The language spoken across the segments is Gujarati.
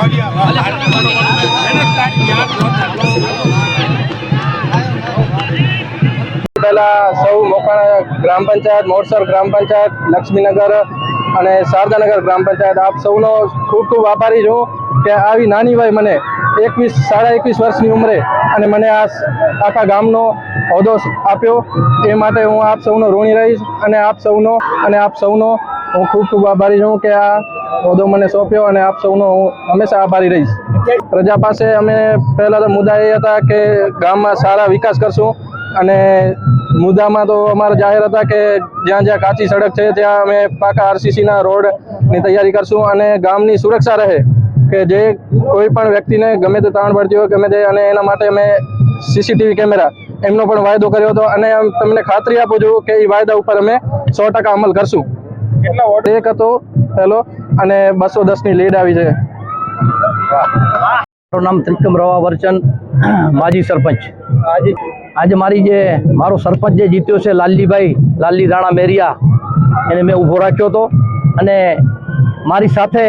સૌ મોકાણા ગ્રામ પંચાયત, મોરસર ગ્રામ પંચાયત, લક્ષ્મીનગર અને શારદાનગર ગ્રામ પંચાયત, આપ સૌનો ખૂબ ખૂબ આભારી છું કે આવી નાની વય મને એકવીસ, સાડા એકવીસ વર્ષની ઉંમરે અને મને આ આખા ગામનો હોદ્દો આપ્યો. એ માટે હું આપ સૌનો ઋણી રહીશ અને આપ સૌનો, અને આપ સૌનો હું ખૂબ ખૂબ આભારી છું કે આ હોદ્દો મને સોંપ્યો અને આપ સૌનો હું હંમેશા આભારી રહીશ. પ્રજા પાસે અમે પહેલાં તો મુદ્દા એ હતા કે ગામમાં સારા વિકાસ કરશું અને મુદ્દામાં તો અમારા જાહેર હતા કે જ્યાં જ્યાં કાચી સડક છે ત્યાં અમે પાકા આરસીસીના રોડની તૈયારી કરશું અને ગામની સુરક્ષા રહે કે જે કોઈ પણ વ્યક્તિને ગમે તે તાણ પડતી હોય, ગમે તે અને એના માટે અમે સીસીટીવી કેમેરા એમનો પણ વાયદો કર્યો હતો અને તમને ખાતરી આપું છું કે એ વાયદા ઉપર અમે સો ટકા અમલ કરશું. એક હતો પહેલો અને બસો દસની લીડ આવી છે. મારું નામ ત્રિકમ રવા વર્ચન માજી સરપંચ. આજે? આજે મારી જે મારો સરપંચ જે જીત્યો છે લાલજીભાઈ લાલજી રાણા મેરિયા એને મેં ઊભો રાખ્યો હતો. અને મારી સાથે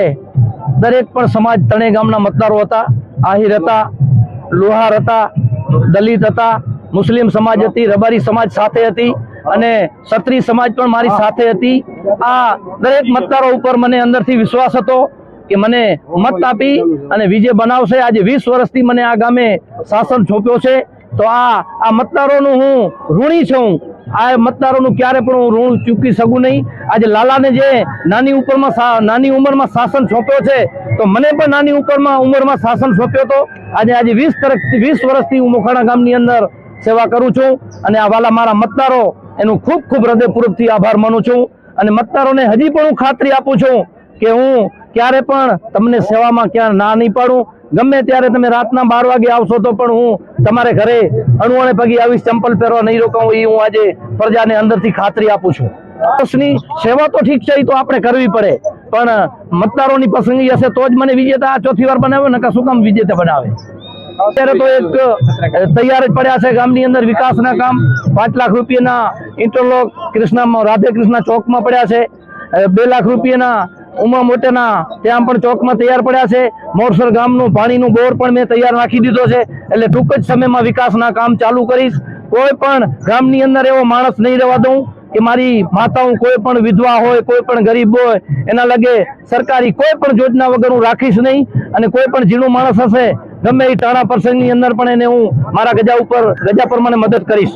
દરેક પણ સમાજ ત્રણેય ગામના મતદારો હતા. આહિર હતા લોહાર હતા દલિત હતા મુસ્લિમ સમાજ હતી રબારી સમાજ સાથે હતી. અને ક્ષત્રિય સમાજ પણ મારી સાથે હતી. આ દરેક મતદારો ઉપર મને અંદરથી વિશ્વાસ હતો કે મને મત આપી અને વિજય બનાવશે. આજે વીસ વર્ષથી મને આ ગામે શાસન સોંપ્યો છે. તો આ આ મતદારોનું હું ઋણી છું. આ મતદારોનું ક્યારે પણ હું ઋણ ચૂકી શકું નહીં. આજે લાલાને જે નાની ઉપરમાં નાની ઉંમરમાં શાસન સોંપ્યો છે, તો મને પણ નાની ઉપરમાં, ઉંમરમાં શાસન સોંપ્યો હતો આજે આજે વીસ તરફ, વીસ વર્ષથી હું મોખાણા ગામની અંદર સેવા કરું છું. અને આ વાલા મારા મતદારો એનું ખૂબ ખૂબ હૃદયપૂર્વકથી આભાર માનું છું અને મતદારોને હજી પણ હું ખાતરી આપું છું કે હું ક્યારે પણ તમને સેવામાં ક્યાં ના નહીં પાડું ગમે ત્યારે તમે રાતના બાર વાગે આવશો તો પણ હું તમારે ઘરે અણુઓને પગી આવીશ, ચંપલ પહેરવા નહીં રોકાઉં એ હું આજે પ્રજાને અંદરથી ખાતરી આપું છું. પક્ષની સેવા તો ઠીક છે, એ તો આપણે કરવી પડે. પણ મતદારોની પસંદગી હશે તો જ મને વિજેતા ચોથી વાર બનાવે ને શું કામ વિજેતા બનાવે? અત્યારે તો એક તૈયાર જ પડ્યા છે ગામની અંદર વિકાસના કામ. પાંચ લાખ રૂપિયાના ઇન્ટરલોક કૃષ્ણામાં, રાધે કૃષ્ણ ચોકમાં પડ્યા છે. બે લાખ રૂપિયાના ઉમા મોટેના ત્યાં પણ ચોકમાં તૈયાર પડ્યા છે. મોરસર ગામનું પાણીનું બોર પણ મેં તૈયાર નાખી દીધો છે. એટલે ટૂંક જ સમયમાં વિકાસના કામ ચાલુ કરીશ. કોઈ પણ ગામની અંદર એવો માણસ નહીં રહેવા દઉં કે મારી માતાઓ કોઈ પણ વિધવા હોય, કોઈ પણ ગરીબ હોય, એના લગે સરકારી કોઈ પણ યોજના વગર હું રાખીશ નહીં. અને કોઈ પણ ઝીણું માણસ હશે ગમે એ ટાણા પ્રસંગની અંદર પણ એને હું મારા ગજા ઉપર, ગજા પર મને મદદ કરીશ.